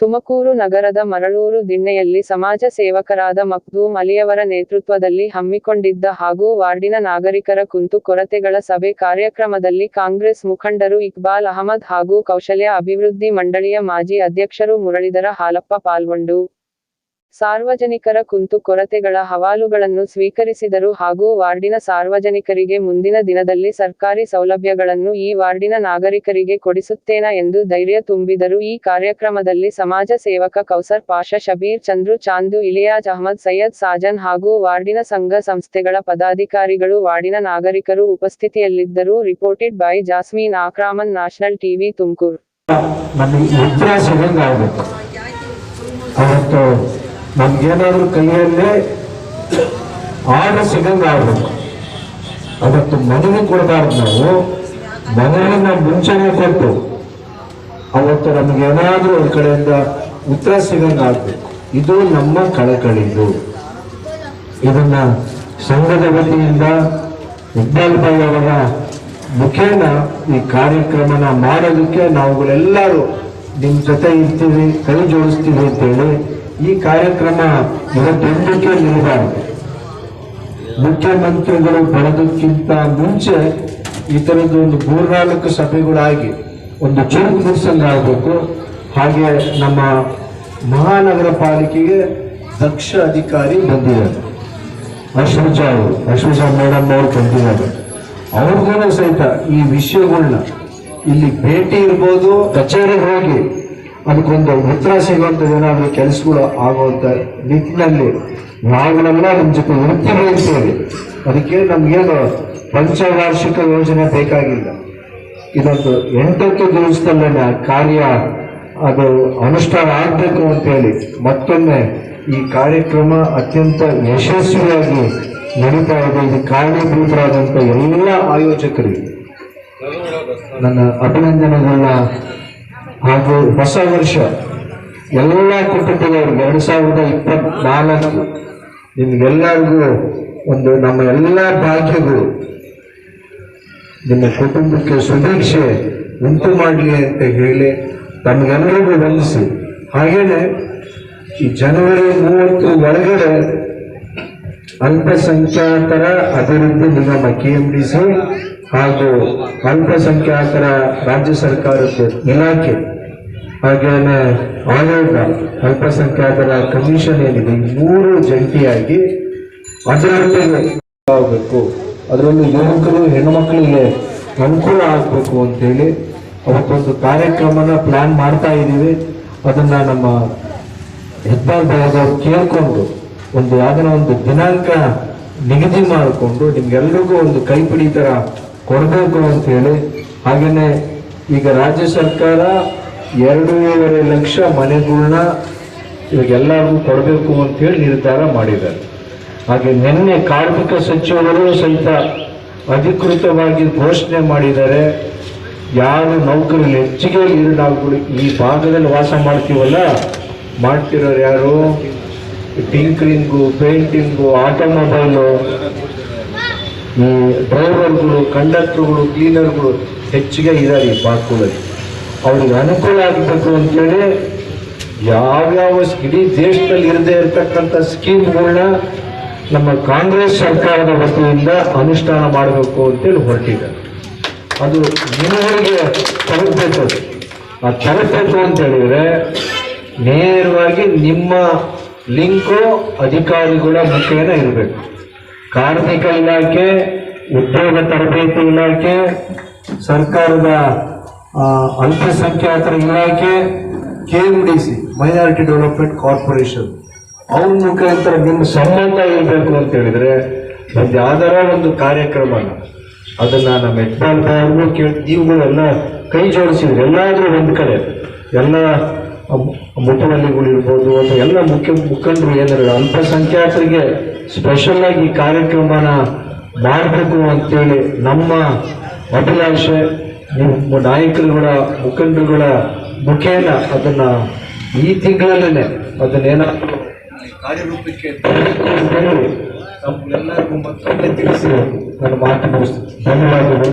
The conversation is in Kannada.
ತುಮಕೂರು ನಗರದ ಮರಳೂರು ದಿಣ್ಣೆಯಲ್ಲಿ ಸಮಾಜ ಸೇವಕರಾದ ಮಕ್ದೂಮ್ ಅಲಿಯವರ ನೇತೃತ್ವದಲ್ಲಿ ಹಮ್ಮಿಕೊಂಡಿದ್ದ ಹಾಗೂ ವಾರ್ಡಿನ ನಾಗರಿಕರ ಕುಂತು ಕೊರತೆಗಳ ಸಭೆ ಕಾರ್ಯಕ್ರಮದಲ್ಲಿ ಕಾಂಗ್ರೆಸ್ ಮುಖಂಡರು ಇಕ್ಬಾಲ್ ಅಹಮದ್ ಹಾಗೂ ಕೌಶಲ್ಯ ಅಭಿವೃದ್ಧಿ ಮಂಡಳಿಯ ಮಾಜಿ ಅಧ್ಯಕ್ಷರು ಮುರಳೀಧರ ಹಾಲಪ್ಪ ಪಾಲ್ಗೊಂಡು ಸಾರ್ವಜನಿಕರ ಕುಂತು ಕೊರತೆಗಳ ಹವಾಲುಗಳನ್ನು ಸ್ವೀಕರಿಸಿದರು ಹಾಗೂ ವಾರ್ಡಿನ ಸಾರ್ವಜನಿಕರಿಗೆ ಮುಂದಿನ ದಿನದಲ್ಲಿ ಸರ್ಕಾರಿ ಸೌಲಭ್ಯಗಳನ್ನು ಈ ವಾರ್ಡಿನ ನಾಗರಿಕರಿಗೆ ಕೊಡಿಸುತ್ತೇನ ಎಂದು ಧೈರ್ಯ ತುಂಬಿದರು. ಈ ಕಾರ್ಯಕ್ರಮದಲ್ಲಿ ಸಮಾಜ ಸೇವಕ ಕೌಸರ್ ಪಾಷಾ, ಶಬೀರ್ ಚಂದ್ರು, ಚಾಂದು, ಇಲಿಯಾಜ್ ಅಹಮದ್, ಸೈಯದ್ ಸಾಜನ್ ಹಾಗೂ ವಾರ್ಡಿನ ಸಂಘ ಸಂಸ್ಥೆಗಳ ಪದಾಧಿಕಾರಿಗಳು ವಾರ್ಡಿನ ನಾಗರಿಕರು ಉಪಸ್ಥಿತಿಯಲ್ಲಿದ್ದರು. ರಿಪೋರ್ಟೆಡ್ ಬೈ ಜಾಸ್ಮೀನ್ ಆಕ್ರಾಮನ್, ನ್ಯಾಷನಲ್ ಟಿವಿ, ತುಮಕೂರು. ನಮ್ಗೇನಾದ್ರೂ ಕೈಯಲ್ಲೇ ಆರ್ಡರ್ ಸಿಗಂಗ ಆಗ್ಬೇಕು ಅವತ್ತು ಮನವಿ ಕೊಡಬಾರ್ದು ನಾವು. ಮನವಿನ ಮುಂಚೆನೆ ಕೊಟ್ಟು, ಅವತ್ತು ನಮಗೇನಾದ್ರೂ ಒಂದ್ ಕಡೆಯಿಂದ ಉತ್ತರ ಸಿಗಂಗ ಆಗ್ಬೇಕು ಇದು ನಮ್ಮ ಕಳಕಳಿದು. ಇದನ್ನ ಸಂಘದ ವತಿಯಿಂದ ಇಕ್ಬಾಲ್ ಭಾಯ್ ಅವರ ಮುಖೇನ ಈ ಕಾರ್ಯಕ್ರಮನ ಮಾಡೋದಕ್ಕೆ ನಾವುಗಳೆಲ್ಲರೂ ನಿಮ್ಮ ಜೊತೆ ಇರ್ತೀವಿ, ಕೈ ಜೋಡಿಸ್ತೀವಿ ಅಂತೇಳಿ ಈ ಕಾರ್ಯಕ್ರಮ ಇವತ್ತೊಂದಕ್ಕೆ ನಿಲ್ಲಬಾರದು ಮುಖ್ಯಮಂತ್ರಿಗಳು ಬರೋದಕ್ಕಿಂತ ಮುಂಚೆ ಈ ಥರದ ಒಂದು ಮೂರ್ನಾಲ್ಕು ಸಭೆಗಳಾಗಿ ಒಂದು ಚುರುಕು ಮುಗಿಸಂಗಾಗಬೇಕು ಹಾಗೆ ನಮ್ಮ ಮಹಾನಗರ ಪಾಲಿಕೆಗೆ ದಕ್ಷ ಅಧಿಕಾರಿ ಬಂದಿದ್ದಾರೆ. ಅಶ್ವಜ ಅವರು, ಅಶ್ವಜ ಮೇಡಮ್ ಅವರು ಬಂದಿದ್ದಾರೆ. ಅವ್ರಿಗೂ ಸಹಿತ ಈ ವಿಷಯಗಳನ್ನ ಇಲ್ಲಿ ಭೇಟಿ ಇರ್ಬೋದು, ಕಚೇರಿಗೆ ಹೋಗಿ ಅದಕ್ಕೊಂದು ಉತ್ತರ ಸಿಗುವಂಥದ್ದು ಏನಾದರೂ ಕೆಲಸಗಳು ಆಗುವಂಥ ನಿಟ್ಟಿನಲ್ಲಿ ನಾವುಗಳೆಲ್ಲ ನಮ್ಮ ಜೊತೆ ವೃತ್ತಿ ಬಯಸ್ತೇವೆ ಅದಕ್ಕೆ ನಮಗೇನು ಪಂಚವಾರ್ಷಿಕ ಯೋಜನೆ ಬೇಕಾಗಿಲ್ಲ. ಇದೊಂದು ಎಂಟತ್ತು ದಿವಸದಲ್ಲೇ ಕಾರ್ಯ ಅದು ಅನುಷ್ಠಾನ ಆಗಬೇಕು ಅಂತೇಳಿ ಮತ್ತೊಮ್ಮೆ ಈ ಕಾರ್ಯಕ್ರಮ ಅತ್ಯಂತ ಯಶಸ್ವಿಯಾಗಿ ನಡೀತಾ ಇದೆ. ಇದು ಕಾರಣೀಭೂತರಾದಂಥ ಎಲ್ಲ ಆಯೋಜಕರಿಗೆ ನನ್ನ ಅಭಿನಂದನೆಗಳನ್ನ ಹಾಗೂ ಹೊಸ ವರ್ಷ ಎಲ್ಲ ಕುಟುಂಬದವ್ರಿಗೆ ಎರಡು ಸಾವಿರದ ಇಪ್ಪತ್ನಾಲ್ಕು ನಿಮ್ಗೆಲ್ಲರಿಗೂ ಒಂದು ನಮ್ಮ ಎಲ್ಲ ಭಾಗ್ಯಗಳು ನಿಮ್ಮ ಕುಟುಂಬಕ್ಕೆ ಸುಭಿಕ್ಷೆ ಉಂಟು ಮಾಡಲಿ ಅಂತ ಹೇಳಿ ತಮಗೆಲ್ಲರಿಗೂ ವಂದಿಸಿ. ಹಾಗೇನೆ ಈ ಜನವರಿ ಮೂವತ್ತು ಒಳಗಡೆ ಅಲ್ಪಸಂಖ್ಯಾತರ ಅಭಿವೃದ್ಧಿ ನಿಗಮ ಕೆ ಎಂ ಡಿ ಸಿ ಹಾಗೂ ಅಲ್ಪಸಂಖ್ಯಾತರ ರಾಜ್ಯ ಸರ್ಕಾರದ ಇಲಾಖೆ ಹಾಗೇನೆ ಆಯೋಗ, ಅಲ್ಪಸಂಖ್ಯಾತರ ಕಮಿಷನ್ ಏನಿದೆ ಮೂರು ಜಂಟಿಯಾಗಿ ಅದರೊಟ್ಟಿಗೆ ಆಗಬೇಕು. ಅದರಲ್ಲೂ ಯುವಕರು, ಹೆಣ್ಣುಮಕ್ಕಳಿಗೆ ಅನುಕೂಲ ಆಗಬೇಕು ಅಂತೇಳಿ ಅವತ್ತೊಂದು ಕಾರ್ಯಕ್ರಮನ ಪ್ಲಾನ್ ಮಾಡ್ತಾ ಇದ್ದೀವಿ. ಅದನ್ನ ನಮ್ಮ ಹೆಬ್ಬಾಲ್ ಭಾಗದವ್ರು ಕೇಳ್ಕೊಂಡು ಒಂದು ಯಾವ್ದಾರ ಒಂದು ದಿನಾಂಕ ನಿಗದಿ ಮಾಡಿಕೊಂಡು ನಿಮ್ಗೆಲ್ರಿಗೂ ಒಂದು ಕೈಪಿಡಿ ಥರ ಕೊಡಬೇಕು ಅಂತ ಹೇಳಿ ಹಾಗೇನೆ ಈಗ ರಾಜ್ಯ ಸರ್ಕಾರ ಎರಡೂವರೆ ಲಕ್ಷ ಮನೆಗಳನ್ನ ಇವಾಗೆಲ್ಲರಿಗೂ ಕೊಡಬೇಕು ಅಂತ ಹೇಳಿ ನಿರ್ಧಾರ ಮಾಡಿದ್ದಾರೆ. ಹಾಗೆ ನಿನ್ನೆ ಕಾರ್ಮಿಕ ಸಚಿವರು ಸಹಿತ ಅಧಿಕೃತವಾಗಿ ಘೋಷಣೆ ಮಾಡಿದ್ದಾರೆ. ಯಾರು ನೌಕರಿ ಹೆಚ್ಚಿಗೆ ನಾವು ಈ ಭಾಗದಲ್ಲಿ ವಾಸ ಮಾಡ್ತೀವಲ್ಲ? ಮಾಡ್ತಿರೋರು ಯಾರು? ಟಿಂಕರಿಂಗು, ಪೇಂಟಿಂಗು, ಆಟೋಮೊಬೈಲು ಡ್ರೈವರ್ಗಳು, ಕಂಡಕ್ಟರ್ಗಳು, ಕ್ಲೀನರ್ಗಳು ಹೆಚ್ಚಿಗೆ ಇದ್ದಾರೆ ಈ ಪಾರ್ಕ್ಗಳಲ್ಲಿ ಅವ್ರಿಗೆ ಅನುಕೂಲ ಆಗಬೇಕು ಅಂತೇಳಿ ಯಾವ್ಯಾವ ಇಡೀ ದೇಶದಲ್ಲಿ ಇರದೇ ಇರತಕ್ಕಂಥ ಸ್ಕೀಮ್ಗಳನ್ನ ನಮ್ಮ ಕಾಂಗ್ರೆಸ್ ಸರ್ಕಾರದ ವತಿಯಿಂದ ಅನುಷ್ಠಾನ ಮಾಡಬೇಕು ಅಂತೇಳಿ ಹೊರಟಿದ್ದಾರೆ. ಅದು ನಿಮ್ಮವರಿಗೆ ತಲುಪಬೇಕು. ಆ ತಲುಪಬೇಕು ಅಂತ ಹೇಳಿದ್ರೆ ನೇರವಾಗಿ ನಿಮ್ಮ ಲಿಂಕು ಅಧಿಕಾರಿಗಳ ಮುಖೇನ ಇರಬೇಕು. ಕಾರ್ಮಿಕ ಇಲಾಖೆ, ಉದ್ಯೋಗ ತರಬೇತಿ ಇಲಾಖೆ, ಸರ್ಕಾರದ ಅಲ್ಪಸಂಖ್ಯಾತರ ಇಲಾಖೆ K M D C minority development corporation ಅವ್ರ ಮುಖಾಂತರ ನಿಮ್ಮ ಸಂಬಂಧ ಇರಬೇಕು ಅಂತ ಹೇಳಿದ್ರೆ ಒಂದು ಯಾವ್ದಾರ ಒಂದು ಕಾರ್ಯಕ್ರಮ ಅದನ್ನ ನಮ್ಮ ಯಜಮಾನ್ ಕೇಳಿ ನೀವುಗಳೆಲ್ಲ ಕೈ ಜೋಡಿಸಿದ್ರೆ, ಎಲ್ಲಾದರೂ ಒಂದು ಕಡೆ ಎಲ್ಲ ಮುಖವಲ್ಲಿಗಳು ಇರ್ಬೋದು ಅಥವಾ ಎಲ್ಲ ಮುಖ್ಯ, ಮುಖಂಡರು ಏನಾರ ಅಲ್ಪಸಂಖ್ಯಾತರಿಗೆ ಸ್ಪೆಷಲ್ ಆಗಿ ಈ ಕಾರ್ಯಕ್ರಮನ ಮಾಡಬೇಕು ಅಂತೇಳಿ ನಮ್ಮ ಅಭಿಲಾಷೆ ನಿಮ್ಮ ನಾಯಕರುಗಳ, ಮುಖಂಡರುಗಳ ಮುಖೇನ ಅದನ್ನ ಈ ತಿಂಗಳಲ್ಲೇ ಅದನ್ನೇನಾದರೂ ಕಾರ್ಯರೂಪಕ್ಕೆ ತಮ್ಮೆಲ್ಲರಿಗೂ ಮತ್ತೊಮ್ಮೆ ತಿಳಿಸಿ ನನ್ನ ಮಾತು ಧನ್ಯವಾದಗಳು.